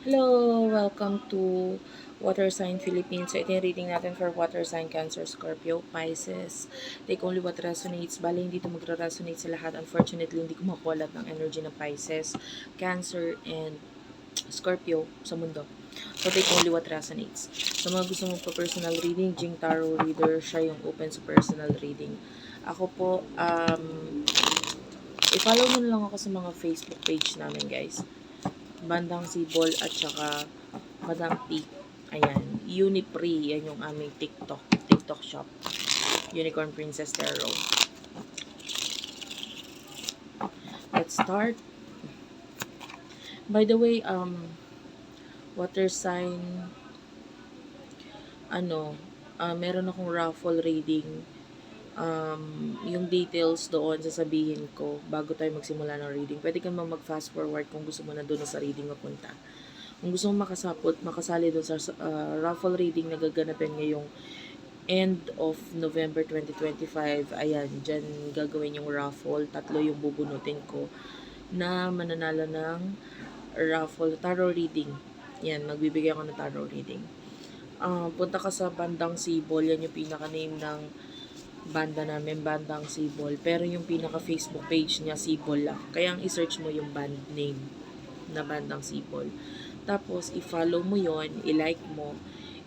Hello! Welcome to Water Sign Philippines. So, ito yung reading natin for Water Sign Cancer, Scorpio, Pisces. Take only what resonates. Bali, hindi ito magre-resonate sa lahat. Unfortunately, hindi ko makuha lahat ng energy ng Pisces, Cancer, and Scorpio sa mundo. So, take only what resonates. Sa mga gusto mong pa-personal reading, Jing Tarot Reader, siya yung open sa personal reading. Ako po, um, i-follow mo na lang ako sa mga Facebook page namin, guys. Bandang Sibol at saka Madam P. Ayan. Unipre. Yan yung aming TikTok. TikTok shop. Unicorn Princess Tarot. Let's start. By the way, um, water sign, ano, ah, meron akong raffle reading. Um, yung details doon sasabihin ko bago tayo magsimula ng reading. Pwede kang mag-fast forward kung gusto mo na doon sa reading mapunta. Kung gusto mo makasapot, makasali doon sa ah, raffle reading na gaganapin ngayong end of November 2025, ayan, dyan gagawin yung raffle. Tatlo yung bubunutin ko na mananalo ng raffle tarot reading. Yan, magbibigay ako ng tarot reading. Ah, punta ka sa bandang Sibol, yan yung pinaka-name ng banda namin, bandang Sibol. Pero yung pinaka-Facebook page niya, Sibol lang. Kaya ang i-search mo yung band name na bandang Sibol. Tapos, i-follow mo yon i-like mo,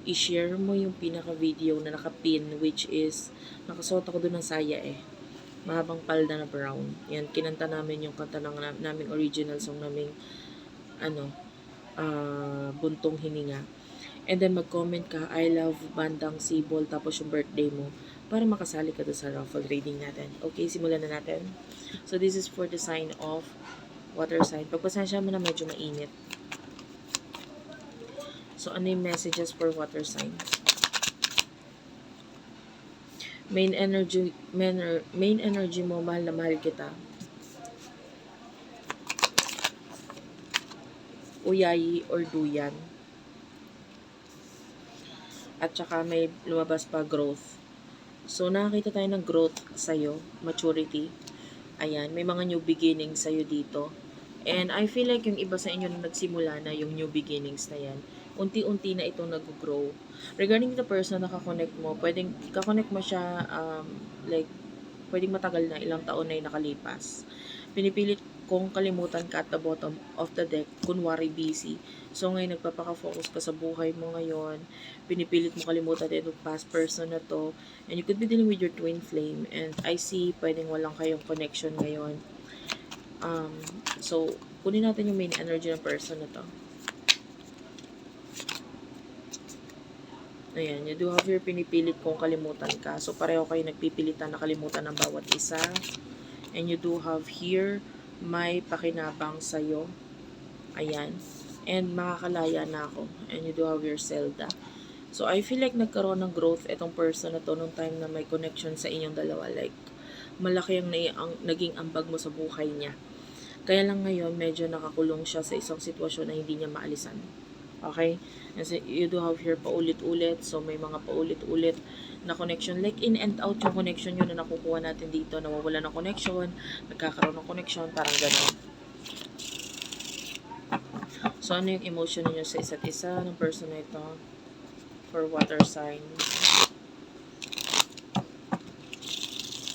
i-share mo yung pinaka-video na nakapin, which is, nakasuot ako doon ng saya eh. Mahabang palda na brown. Yan, kinanta namin yung kanta ng nam- naming original song naming, ano, ah, Buntong Hininga. And then, mag-comment ka, I love bandang Sibol, tapos yung birthday mo, para makasali ka doon sa raffle reading natin. Okay, simulan na natin. So, this is for the sign of water sign. Pagpasensya mo na medyo mainit. So, ano yung messages for water sign? Main energy, main, main energy mo, mahal na mahal kita. Uyayi or duyan. At saka may lumabas pa growth. So, nakakita tayo ng growth sa'yo, maturity. Ayan, may mga new beginnings sa'yo dito. And I feel like yung iba sa inyo na nagsimula na yung new beginnings na yan, unti-unti na itong nag-grow. Regarding the person na kakonect mo, pwedeng kakonect mo siya, um, like, pwedeng matagal na, ilang taon na yung nakalipas. Pinipilit kong kalimutan ka at the bottom of the deck, kunwari busy. So ngayon, nagpapaka-focus ka sa buhay mo ngayon, pinipilit mo kalimutan din yung past person na to, and you could be dealing with your twin flame, and I see, pwedeng walang kayong connection ngayon. Um, so, kunin natin yung main energy ng person na to. Ayan, you do have your pinipilit kong kalimutan ka. So, pareho kayo nagpipilitan na kalimutan ng bawat isa. And you do have here, may pakinabang sa'yo. Ayan. And makakalaya na ako. And you do have your Zelda. So, I feel like nagkaroon ng growth itong person na to nung time na may connection sa inyong dalawa. Like, malaki ang, ang naging ambag mo sa buhay niya. Kaya lang ngayon, medyo nakakulong siya sa isang sitwasyon na hindi niya maalisan. Okay? Kasi you do have here paulit-ulit. So, may mga paulit-ulit na connection. Like, in and out yung connection yun na nakukuha natin dito. Nawawala ng connection, nagkakaroon ng connection, parang gano'n. So, ano yung emotion niyo sa isa't isa ng person na ito? For water sign.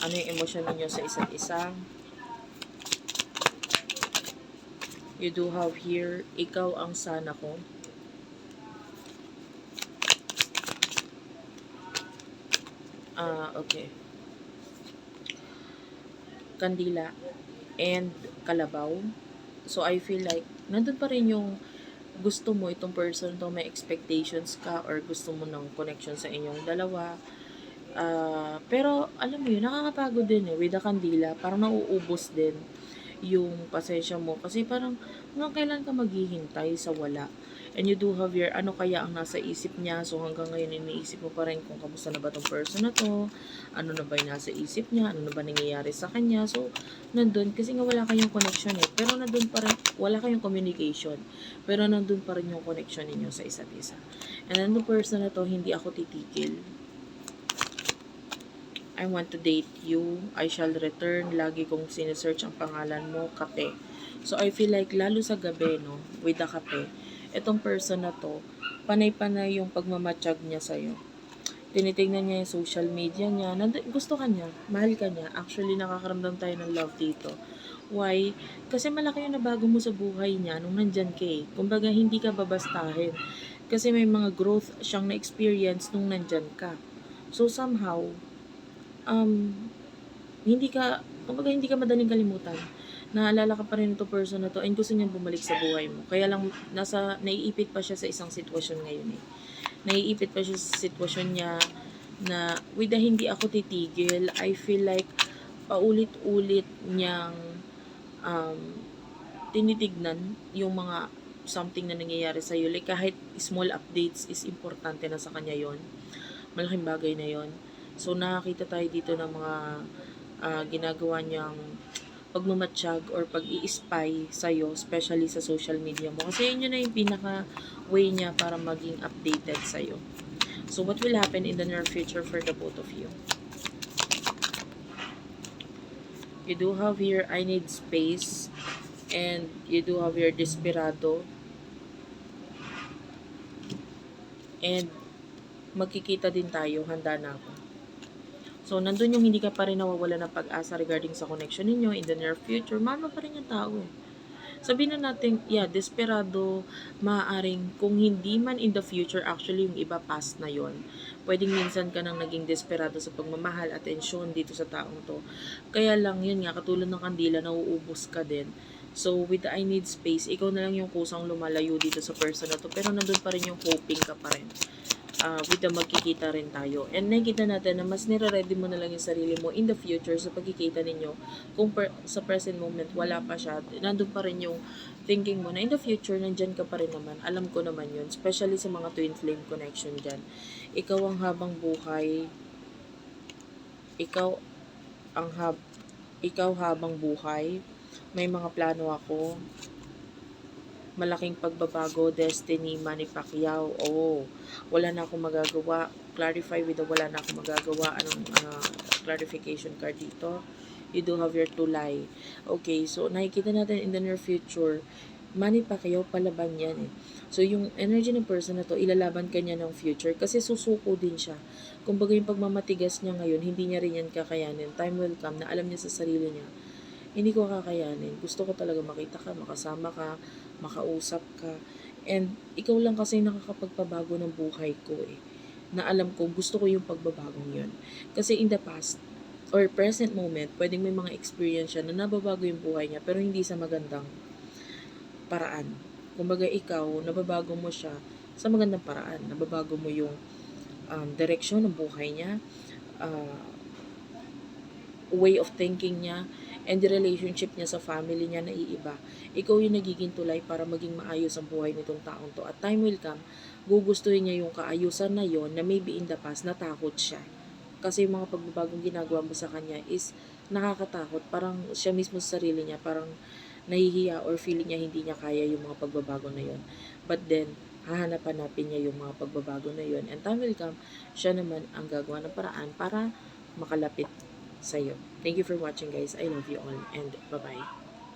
Ano yung emotion niyo sa isa't isa? You do have here, ikaw ang sana ko. Ah, okay. Kandila and kalabaw. So, I feel like, nandun pa rin yung gusto mo itong person to, may expectations ka or gusto mo ng connection sa inyong dalawa. Ah, pero, alam mo yun, nakakapagod din eh, with the kandila, parang nauubos din yung pasensya mo. Kasi parang, hanggang kailan ka maghihintay sa wala. And you do have your, ano kaya ang nasa isip niya. So, hanggang ngayon, iniisip mo pa rin kung kamusta na ba tong person na to. Ano na ba yung nasa isip niya. Ano na ba nangyayari sa kanya. So, nandun. Kasi nga wala kayong connection eh. Pero nandun pa rin, wala kayong communication. Pero nandun pa rin yung connection ninyo sa isa't isa. And then the person na to, hindi ako titikil. I want to date you. I shall return. Lagi kong sinesearch ang pangalan mo, kape. So, I feel like, lalo sa gabi, no, with the kape, Itong person na to, panay-panay yung pagmamatsyag niya sa'yo. Tinitignan niya yung social media niya. Nand- gusto ka niya. Mahal ka niya. Actually, nakakaramdam tayo ng love dito. Why? Kasi malaki yung nabago mo sa buhay niya nung nandyan ka eh. Kumbaga, hindi ka babastahin. Kasi may mga growth siyang na-experience nung nandyan ka. So, somehow, um, hindi ka, kumbaga, hindi ka madaling kalimutan. Naalala ka pa rin ito person na to and gusto niyang bumalik sa buhay mo. Kaya lang, nasa, naiipit pa siya sa isang sitwasyon ngayon eh. Naiipit pa siya sa sitwasyon niya na with the hindi ako titigil, I feel like paulit-ulit niyang um, tinitignan yung mga something na nangyayari sa iyo. Like kahit small updates is importante na sa kanya yon Malaking bagay na yon So nakakita tayo dito ng mga ah, ginagawa niyang pagmamatsyag or pag-i-spy sa'yo, especially sa social media mo. Kasi yun yun na yung pinaka way niya para maging updated sa'yo. So, what will happen in the near future for the both of you? You do have here, I need space. And you do have your desperado. And magkikita din tayo, handa na ako. So, nandun yung hindi ka pa rin nawawala ng pag-asa regarding sa connection ninyo in the near future. Mo pa rin yung tao eh. Sabihin na natin, yeah, desperado, maaaring, kung hindi man in the future, actually yung iba past na yon Pwedeng minsan ka nang naging desperado sa pagmamahal, atensyon dito sa taong to. Kaya lang, yun nga, katulad ng kandila, nauubos ka din. So, with the I need space, ikaw na lang yung kusang lumalayo dito sa person na to. Pero nandun pa rin yung hoping ka pa rin uh, with the magkikita rin tayo. And nakikita natin na mas nire-ready mo na lang yung sarili mo in the future sa pagkikita ninyo. Kung per, sa present moment, wala pa siya, nandun pa rin yung thinking mo na in the future, nandyan ka pa rin naman. Alam ko naman yun. Especially sa mga twin flame connection dyan. Ikaw ang habang buhay. Ikaw ang hab ikaw habang buhay. May mga plano ako malaking pagbabago, destiny, Manny Pacquiao. Oh, wala na akong magagawa. Clarify with the wala na akong magagawa. Anong uh, clarification card dito? You do have your tulay. Okay, so nakikita natin in the near future, Manny Pacquiao palaban yan eh. So, yung energy ng person na to, ilalaban ka niya ng future kasi susuko din siya. Kumbaga yung pagmamatigas niya ngayon, hindi niya rin yan kakayanin. Time will come na alam niya sa sarili niya, hindi ko kakayanin. Gusto ko talaga makita ka, makasama ka, makausap ka. And ikaw lang kasi nakakapagpabago ng buhay ko eh. Na alam ko, gusto ko yung pagbabagong yun. Kasi in the past, or present moment, pwedeng may mga experience siya na nababago yung buhay niya, pero hindi sa magandang paraan. Kumbaga ikaw, nababago mo siya sa magandang paraan. Nababago mo yung um, direksyon ng buhay niya, uh, way of thinking niya, and the relationship niya sa family niya na iiba. Ikaw yung nagiging tulay para maging maayos ang buhay nitong taong to. At time will come, gugustuhin niya yung kaayusan na yon na maybe in the past natakot siya. Kasi yung mga pagbabagong ginagawa mo sa kanya is nakakatakot. Parang siya mismo sa sarili niya, parang nahihiya or feeling niya hindi niya kaya yung mga pagbabago na yon. But then, hahanap-hanapin niya yung mga pagbabago na yon. And time will come, siya naman ang gagawa ng paraan para makalapit sa'yo. Thank you for watching guys. I love you all and bye-bye.